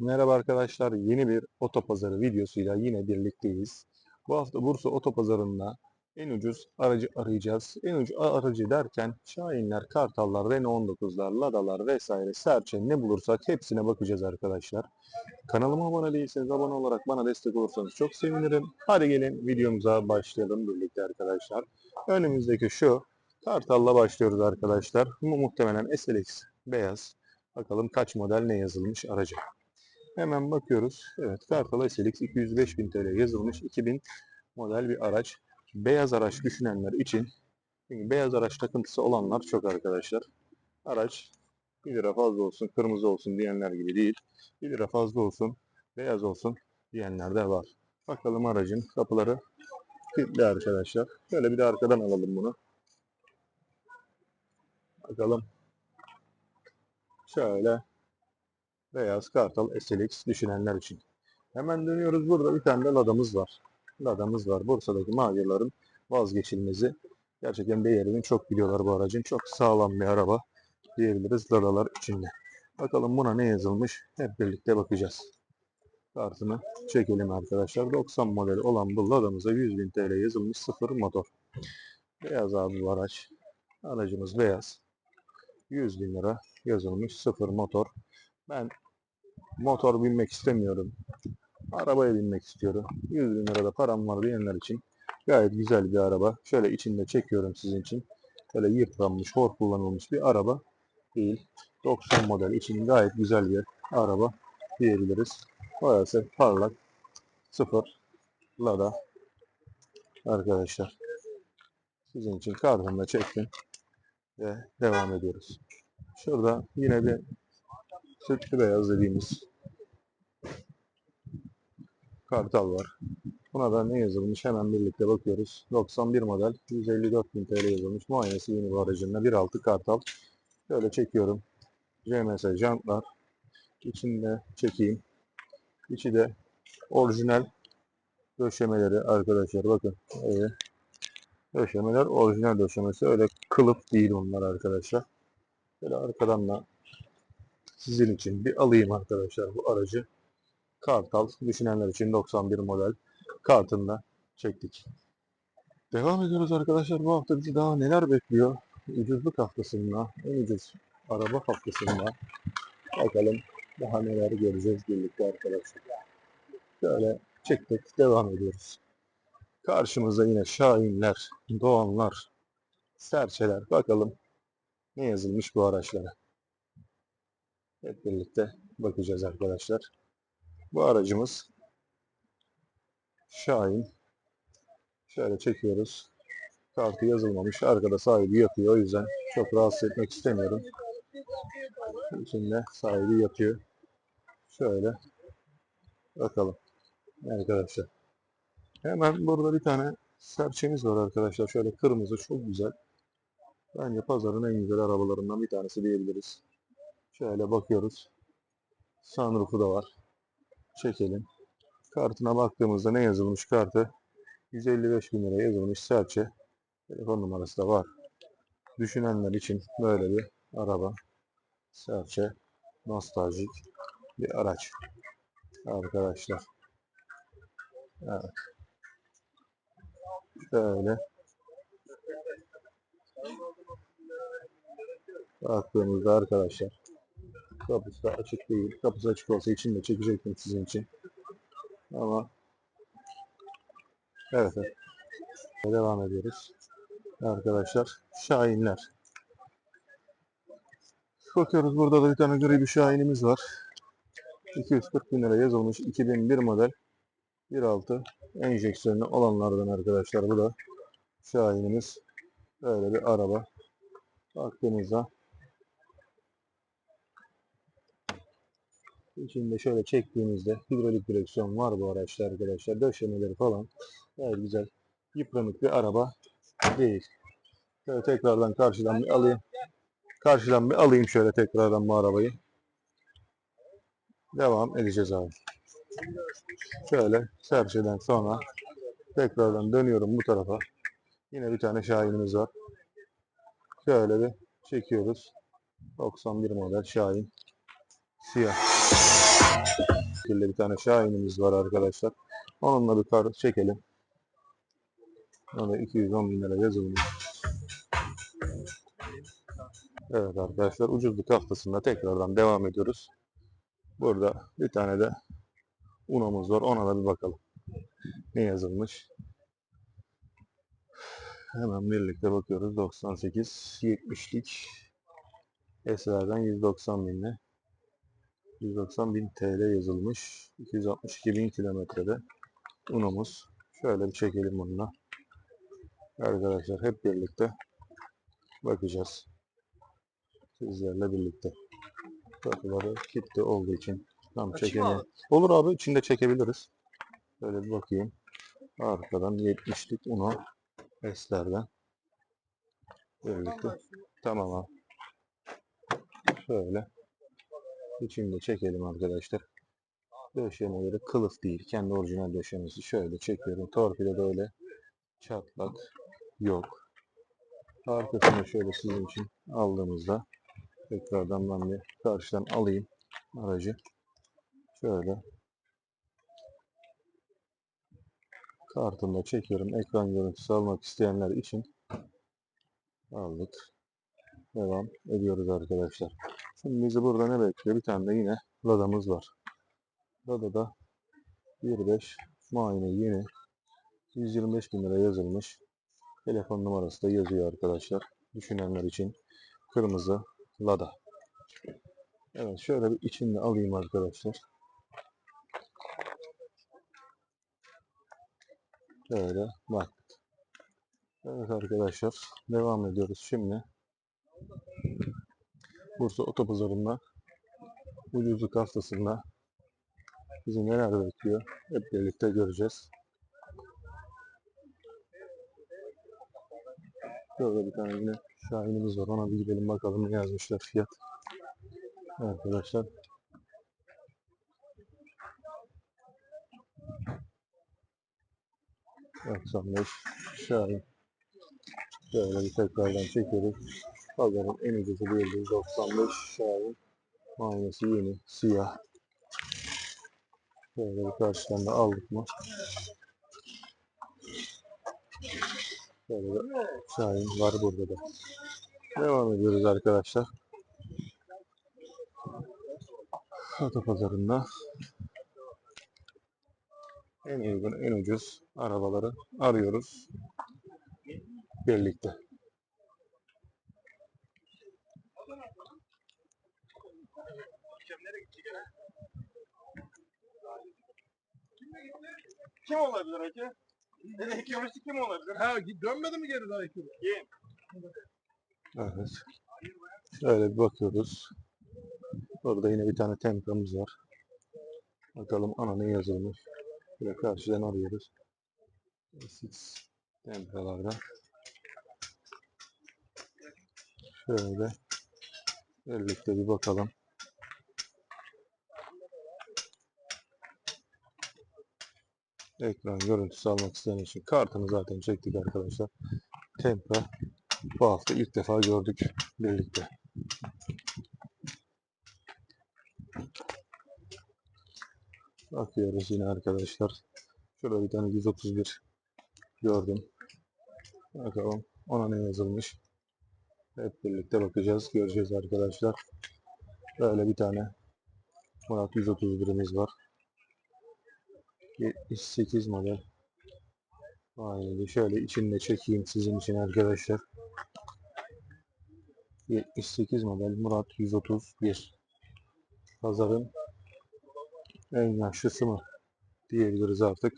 Merhaba arkadaşlar, yeni bir otopazarı videosuyla yine birlikteyiz. Bu hafta Bursa Otopazarı'nda en ucuz aracı arayacağız. En ucuz aracı derken Şahinler, Kartallar, Renault 19'lar, Lada'lar vesaire, Serçe ne bulursak hepsine bakacağız arkadaşlar. Kanalıma abone değilseniz abone olarak bana destek olursanız çok sevinirim. Hadi gelin videomuza başlayalım birlikte arkadaşlar. Önümüzdeki şu Kartal'la başlıyoruz arkadaşlar. Bu muhtemelen SLX beyaz. Bakalım kaç model ne yazılmış araca. Hemen bakıyoruz. Evet Kartal SLX 205.000 TL yazılmış 2000 model bir araç. Beyaz araç düşünenler için çünkü beyaz araç takıntısı olanlar çok arkadaşlar. Araç 1 lira fazla olsun, kırmızı olsun diyenler gibi değil. 1 lira fazla olsun, beyaz olsun diyenler de var. Bakalım aracın kapıları kilitli arkadaşlar. Şöyle bir de arkadan alalım bunu. Bakalım. Şöyle Beyaz Kartal SLX düşünenler için. Hemen dönüyoruz. Burada bir tane de Lada'mız var. Lada'mız var. Bursa'daki macirların vazgeçilmezi. Gerçekten değerini çok biliyorlar bu aracın. Çok sağlam bir araba diyebiliriz Lada'lar içinde. Bakalım buna ne yazılmış? Hep birlikte bakacağız. Kartını çekelim arkadaşlar. 90 model olan bu Lada'mıza 100.000 TL yazılmış sıfır motor. Beyaz abi bu araç. Aracımız beyaz. 100 bin lira yazılmış sıfır motor. Ben motor binmek istemiyorum. Arabaya binmek istiyorum. 100 bin lirada param var diyenler için gayet güzel bir araba. Şöyle içinde çekiyorum sizin için. Böyle yıpranmış, hor kullanılmış bir araba değil. 90 model için gayet güzel bir araba diyebiliriz. Boyası parlak, sıfır, Lada arkadaşlar. Sizin için kartımda çektim ve devam ediyoruz. Şurada yine bir sütlü beyaz dediğimiz kartal var. Buna da ne yazılmış hemen birlikte bakıyoruz. 91 model 154.000 TL yazılmış. Muayenesi yeni bu aracında 1.6 kartal. Şöyle çekiyorum. JMS jantlar. İçinde çekeyim. İçi de orijinal döşemeleri arkadaşlar bakın. Ee, döşemeler orijinal döşemesi. Öyle kılıf değil onlar arkadaşlar. Böyle arkadan da sizin için bir alayım arkadaşlar bu aracı. Kartal düşünenler için 91 model kartında çektik. Devam ediyoruz arkadaşlar. Bu hafta bizi daha neler bekliyor? Ucuzluk haftasında, en ucuz araba haftasında bakalım daha neler göreceğiz birlikte arkadaşlar. Şöyle çektik, devam ediyoruz. Karşımızda yine Şahinler, Doğanlar, Serçeler. Bakalım ne yazılmış bu araçlara. Hep birlikte bakacağız arkadaşlar. Bu aracımız Şahin. Şöyle çekiyoruz. Kartı yazılmamış. Arkada sahibi yatıyor. O yüzden çok rahatsız etmek istemiyorum. İçinde sahibi yatıyor. Şöyle bakalım arkadaşlar. Hemen burada bir tane serçemiz var arkadaşlar. Şöyle kırmızı çok güzel. Bence pazarın en güzel arabalarından bir tanesi diyebiliriz. Şöyle bakıyoruz. Sunroof'u da var. Çekelim. Kartına baktığımızda ne yazılmış kartı? 155 bin lira yazılmış serçe. Telefon numarası da var. Düşünenler için böyle bir araba. Serçe. Nostaljik bir araç. Arkadaşlar. Evet. Şöyle. Baktığımızda arkadaşlar kapısı da açık değil. Kapısı açık olsa içinde çekecektim sizin için. Ama evet, evet. Devam ediyoruz. Arkadaşlar Şahinler. Bakıyoruz burada da bir tane gri bir Şahinimiz var. 240 bin lira yazılmış 2001 model 1.6 enjeksiyonlu olanlardan arkadaşlar bu da Şahinimiz. Böyle bir araba. Baktığımızda İçinde şöyle çektiğimizde hidrolik direksiyon var bu araçta arkadaşlar. Döşemeleri falan gayet güzel. Yıpranık bir araba değil. Şöyle tekrardan karşıdan bir alayım. Karşıdan bir alayım şöyle tekrardan bu arabayı. Devam edeceğiz abi. Şöyle serçeden sonra tekrardan dönüyorum bu tarafa. Yine bir tane Şahin'imiz var. Şöyle bir çekiyoruz. 91 model Şahin. Siyah. şekilde bir tane Şahin'imiz var arkadaşlar. Onunla bir kar çekelim. Ona 210 bin lira yazılmış. Evet arkadaşlar ucuzluk haftasında tekrardan devam ediyoruz. Burada bir tane de Uno'muz var. Ona da bir bakalım. Ne yazılmış? Hemen birlikte bakıyoruz. 98 70'lik Esra'dan 190 binle 190 bin TL yazılmış. 262 bin kilometrede Uno'muz. Şöyle bir çekelim bununla. Arkadaşlar hep birlikte bakacağız. Sizlerle birlikte. Kapıları kilitli olduğu için tam çekemiyorum. Olur abi içinde çekebiliriz. Böyle bir bakayım. Arkadan 70'lik Uno S'lerden. Birlikte. Tamam abi. Şöyle. İçinde çekelim arkadaşlar. Döşemeleri kılıf değil. Kendi orijinal döşemesi. Şöyle çekiyorum. Torpidoda öyle çatlak yok. Arkasını şöyle sizin için aldığımızda tekrardan ben bir karşıdan alayım aracı. Şöyle kartımla çekiyorum. Ekran görüntüsü almak isteyenler için aldık. Devam ediyoruz arkadaşlar. Şimdi bizi burada ne bekliyor? Bir tane de yine Lada'mız var. Lada'da 1.5 muayene yeni 125 bin lira yazılmış. Telefon numarası da yazıyor arkadaşlar. Düşünenler için kırmızı Lada. Evet şöyle bir içinde alayım arkadaşlar. Şöyle bak. Evet arkadaşlar devam ediyoruz şimdi. Bursa Otopazarı'nda ucuzluk haftasında bizi neler bekliyor hep birlikte göreceğiz. Şöyle bir tane yine Şahin'imiz var. Ona bir gidelim bakalım ne yazmışlar fiyat. Arkadaşlar. beş Şahin. Şöyle bir tekrardan çekiyoruz. Pazarın en ucuzu değildi. 95 Şahin. Aynısı yeni. Siyah. Şöyle bir karşıdan da aldık mı? Şöyle bir Şahin var burada da. Devam ediyoruz arkadaşlar. Otopazarında en uygun, en ucuz arabaları arıyoruz birlikte. Kim olabilir Eke? Nereye kömürcü kim olabilir? Ha dönmedi mi geri daha iki? Evet. Şöyle bir bakıyoruz. Orada yine bir tane tempramız var. Bakalım ana ne yazılmış. Böyle karşıdan arıyoruz. SX tempralarda. Şöyle birlikte bir bakalım. Ekran görüntüsü almak isteyen için kartını zaten çektik arkadaşlar. Tempra bu hafta ilk defa gördük birlikte. Bakıyoruz yine arkadaşlar. Şurada bir tane 131 gördüm. Bakalım ona ne yazılmış. Hep birlikte bakacağız, göreceğiz arkadaşlar. Böyle bir tane Murat 131'imiz var. 78 model. Aynen şöyle içinde çekeyim sizin için arkadaşlar. 78 model Murat 131. Pazarın en yaşlısı mı diyebiliriz artık.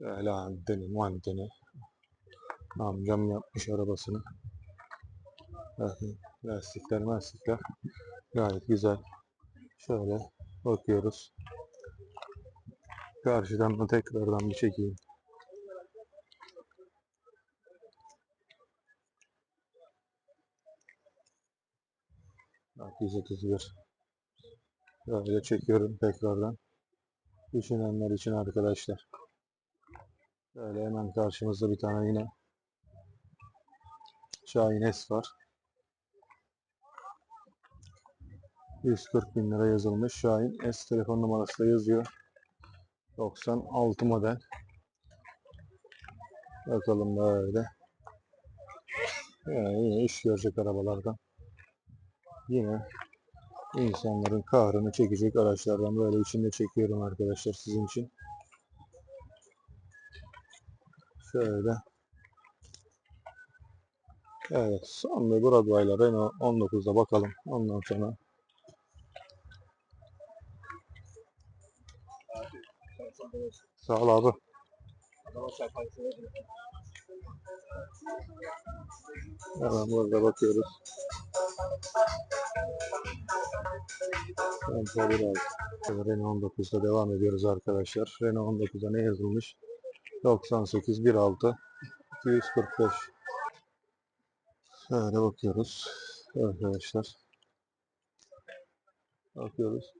Böyle anteni, manteni. Amcam yapmış arabasını. Lastikler, lastikler gayet güzel. Şöyle bakıyoruz. Karşıdan da tekrardan bir çekeyim. Bak 131. Böyle çekiyorum tekrardan. Düşünenler için arkadaşlar. Böyle hemen karşımızda bir tane yine Şahin S var. 140 bin lira yazılmış. Şahin S telefon numarası da yazıyor. 96 model. Bakalım böyle. Yani yine iş görecek arabalardan. Yine insanların kahrını çekecek araçlardan böyle içinde çekiyorum arkadaşlar sizin için. Şöyle. Evet, son bir Broadway'la Renault 19'da bakalım. Ondan sonra Sağ ol abi. Hemen burada bakıyoruz. Tempo biraz. Renault 19'da devam ediyoruz arkadaşlar. Renault 19'da ne yazılmış? 98 16 245. Şöyle bakıyoruz. Arkadaşlar. Bakıyoruz.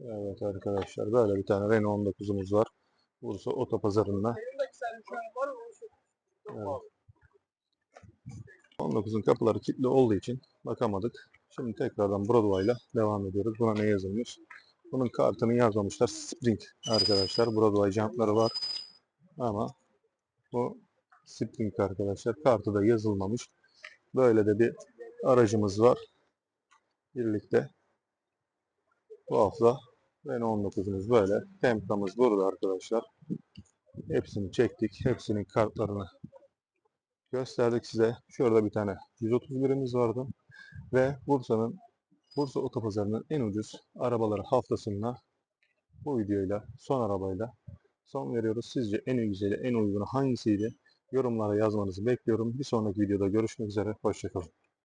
Evet arkadaşlar böyle bir tane Renault 19'umuz var. Bursa Otopazarı'nda. Evet. 19'un kapıları kilitli olduğu için bakamadık. Şimdi tekrardan Broadway'la devam ediyoruz. Buna ne yazılmış? Bunun kartını yazmamışlar. Spring arkadaşlar. Broadway jantları var. Ama bu Spring arkadaşlar. Kartı da yazılmamış. Böyle de bir aracımız var. Birlikte bu hafta Renault 19'umuz böyle. Tempramız burada arkadaşlar. Hepsini çektik. Hepsinin kartlarını gösterdik size. Şurada bir tane 131'imiz vardı. Ve Bursa'nın Bursa Otopazarı'nın en ucuz arabaları haftasında bu videoyla, son arabayla son veriyoruz. Sizce en güzeli, en uygunu hangisiydi? Yorumlara yazmanızı bekliyorum. Bir sonraki videoda görüşmek üzere. Hoşçakalın.